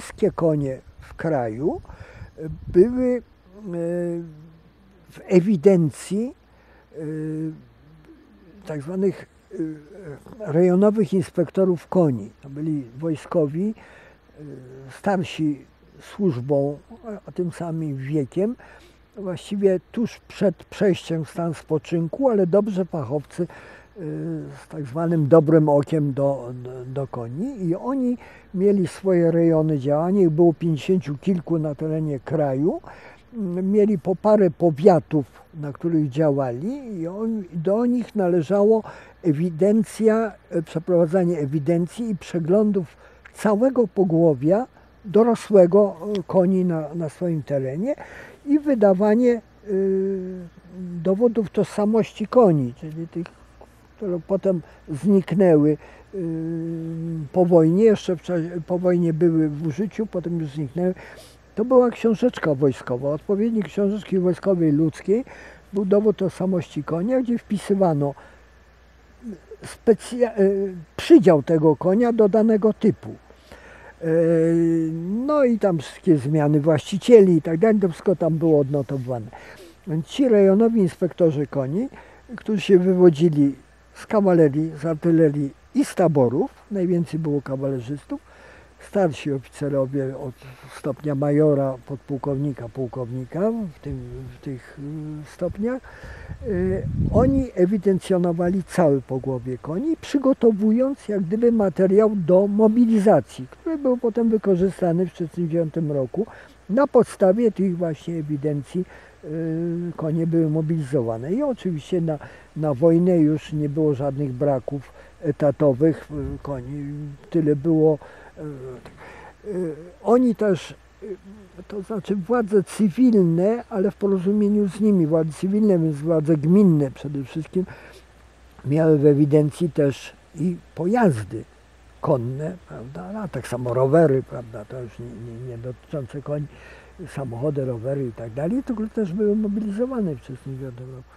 wszystkie konie w kraju były e, w ewidencji e, tak zwanych e, rejonowych inspektorów koni. To byli wojskowi, starsi służbą, a tym samym wiekiem, właściwie tuż przed przejściem w stan spoczynku, ale dobrze fachowcy z tak zwanym dobrym okiem do, do, koni. I oni mieli swoje rejony działania, ich było pięćdziesięciu kilku na terenie kraju, Mm, mieli po parę powiatów, na których działali. I on, do nich należało ewidencja, e, przeprowadzanie ewidencji i przeglądów całego pogłowia dorosłego e, koni na, na swoim terenie i wydawanie y, dowodów tożsamości koni, czyli tych, które potem zniknęły y, po wojnie, jeszcze po wojnie były w użyciu, potem już zniknęły. To była książeczka wojskowa, odpowiednik książeczki wojskowej ludzkiej był dowód tożsamości konia, gdzie wpisywano specja- y, przydział tego konia do danego typu. E, No i tam wszystkie zmiany właścicieli i tak dalej, to wszystko tam było odnotowane. Ci rejonowi inspektorzy koni, którzy się wywodzili z kawalerii, z artylerii i z taborów, najwięcej było kawalerzystów, starsi oficerowie od stopnia majora, podpułkownika, pułkownika w, tym, w tych y, stopniach, y, oni ewidencjonowali całe pogłowie koni, przygotowując jak gdyby materiał do mobilizacji, który był potem wykorzystany w 1939 roku. Na podstawie tych właśnie ewidencji konie były mobilizowane. I oczywiście na, na wojnę już nie było żadnych braków etatowych y, koni. Tyle było. y, y, Oni też, y, to znaczy władze cywilne, ale w porozumieniu z nimi, władze cywilne, więc władze gminne przede wszystkim, miały w ewidencji też i pojazdy konne, prawda, a tak samo rowery, prawda, to już nie, nie, nie dotyczące koni, samochody, rowery i tak dalej, tylko też były mobilizowane w 1939 roku.